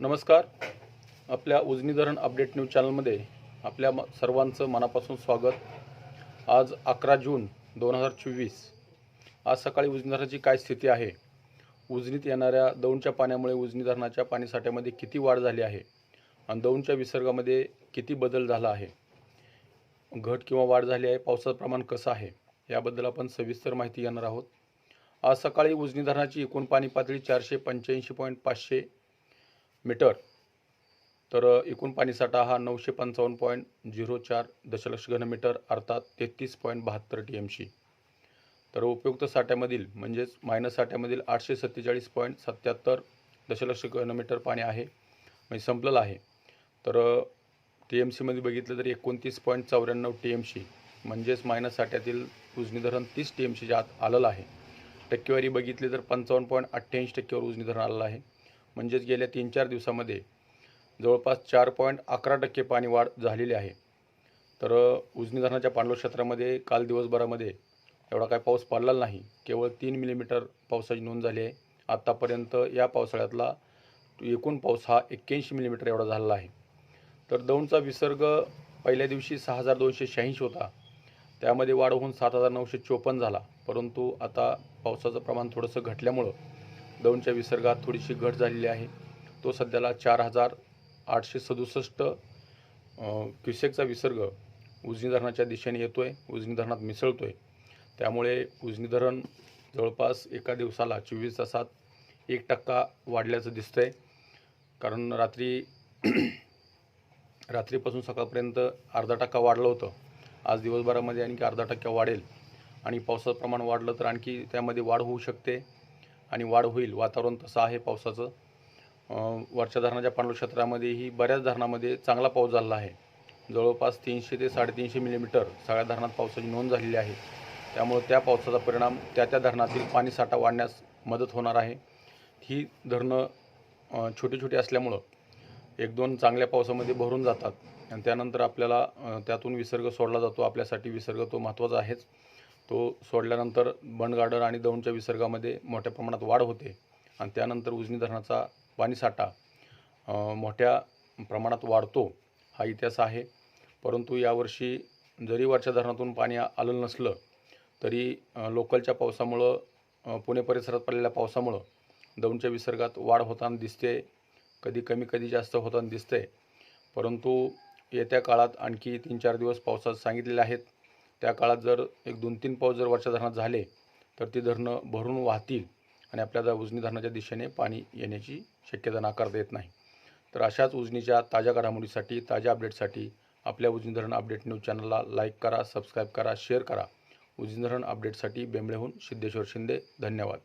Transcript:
नमस्कार. आपल्या उजनी धरण अपडेट न्यूज चॅनलमध्ये आपल्या म सर्वांचं मनापासून स्वागत. आज अकरा जून दोन हजार चोवीस. आज सकाळी उजनी धरणाची काय स्थिती आहे? उजनीत येणाऱ्या दौंडच्या पाण्यामुळे उजनी धरणाच्या पाणीसाठ्यामध्ये किती वाढ झाली आहे? आणि दौंडच्या विसर्गामध्ये किती बदल झाला आहे? घट किंवा वाढ झाली आहे पावसाचं प्रमाण कसं आहे? याबद्दल आपण सविस्तर माहिती घेणार आहोत. आज सकाळी उजनी धरणाची एकूण पाणी पातळी चारशे पंच्याऐंशी पॉईंट पाचशे मीटर. तर एकूण पाणीसाठा हा नऊशे पंचावन्न पॉईंट झिरो चार दशलक्ष घनमीटर अर्थात तेहतीस पॉईंट बहात्तर टी एम सी तर उपयुक्त साठ्यामधील म्हणजेच मायनस साठ्यामधील आठशे सत्तेचाळीस पॉईंट सत्याहत्तर दशलक्ष घनमीटर पाणी आहे म्हणजे संपलेलं आहे. तर टी एम सीमध्ये बघितलं तर एकोणतीस पॉईंट चौऱ्याण्णव टी एम सी म्हणजेच मायनस साठ्यातील उजनी धरण तीस टी एम सीच्या आत आलेलं आहे. टक्केवारी बघितली तर पंचावन्न पॉईंट अठ्ठ्याऐंशी टक्केवर उजनी धरण आलेलं आहे. म्हणजेच गेल्या तीन चार दिवसामध्ये जवळपास चार पॉईंट अकरा टक्के पाणी वाढ झालेली आहे. तर उजनी धरणाच्या पाणलोट क्षेत्रामध्ये काल दिवसभरामध्ये एवढा काय पाऊस पडलेला नाही. केवळ तीन मिलीमीटर पावसाची नोंद झाली आहे. आत्तापर्यंत या पावसाळ्यातला एकूण पाऊस हा एक्क्याऐंशी मिलीमीटर एवढा झालेला आहे. तर दौंडचा विसर्ग पहिल्या दिवशी सहा हजार दोनशे शहाऐंशी होता. त्यामध्ये वाढ होऊन सात हजार नऊशे चोपन्न झाला. परंतु आता पावसाचं प्रमाण थोडंसं घटल्यामुळं दौंडच्या विसर्गात थोडीशी घट झालेली आहे. तो सध्याला चार हजार आठशे सदुसष्ट क्युसेकचा विसर्ग उजनी धरणाच्या दिशेने येतो आहे उजनी धरणात मिसळतो आहे त्यामुळे उजनी धरण जवळपास एका दिवसाला चोवीस तासात एक टक्का वाढल्याचं दिसतं आहे कारण रात्री रात्रीपासून सकाळपर्यंत अर्धा टक्का वाढलं होतं. आज दिवसभरामध्ये आणखी अर्धा टक्का वाढेल. आणि पावसाचं प्रमाण वाढलं तर आणखी त्यामध्ये वाढ होऊ शकते. आणि वाढ होईल. वातावरण तसं आहे पावसाचं. वरच्या धरणाच्या पाणलोट क्षेत्रामध्येही बऱ्याच धरणामध्ये चांगला पाऊस झाला आहे. जवळपास तीनशे ते साडेतीनशे मिलीमीटर सगळ्या धरणात पावसाची नोंद झालेली आहे. त्यामुळे त्या पावसाचा परिणाम त्या त्या धरणातील पाणीसाठा वाढण्यास मदत होणार आहे. ही धरणं छोटी छोटी असल्यामुळं एक दोन चांगल्या पावसामध्ये भरून जातात. आणि त्यानंतर आपल्याला त्यातून विसर्ग सोडला जातो. आपल्यासाठी विसर्ग तो महत्त्वाचा आहेच. तो सोडल्यानंतर बंडगार्डर आणि दौंडच्या विसर्गामध्ये मोठ्या प्रमाणात वाढ होते. आणि त्यानंतर उजनी धरणाचा पाणीसाठा मोठ्या प्रमाणात वाढतो हा इतिहास आहे. परंतु यावर्षी जरी वरच्या धरणातून पाणी आलं नसलं तरी लोकलच्या पावसामुळं पुणे परिसरात पडलेल्या पावसामुळं दौंडच्या विसर्गात वाढ होताना दिसते. कधी कमी कधी जास्त होताना दिसते. परंतु येत्या काळात आणखी तीन चार दिवस पावसात सांगितलेले आहेत. त्या काळात जर एक दोन तीन पाऊस जर वरच्या धरणात झाले तर ती धरणं भरून वाहतील आणि आपल्याला उजनी धरणाच्या दिशेने पाणी येण्याची शक्यता नाकारता येत नाही. तर अशाच उजनीच्या ताज्या घडामोडीसाठी ताज्या अपडेटसाठी आपल्या उजनी धरण अपडेट न्यूज चॅनलला लाईक करा सबस्क्राईब करा शेअर करा. उजनी धरण अपडेटसाठी बेंबळेहून सिद्धेश्वर शिंदे धन्यवाद.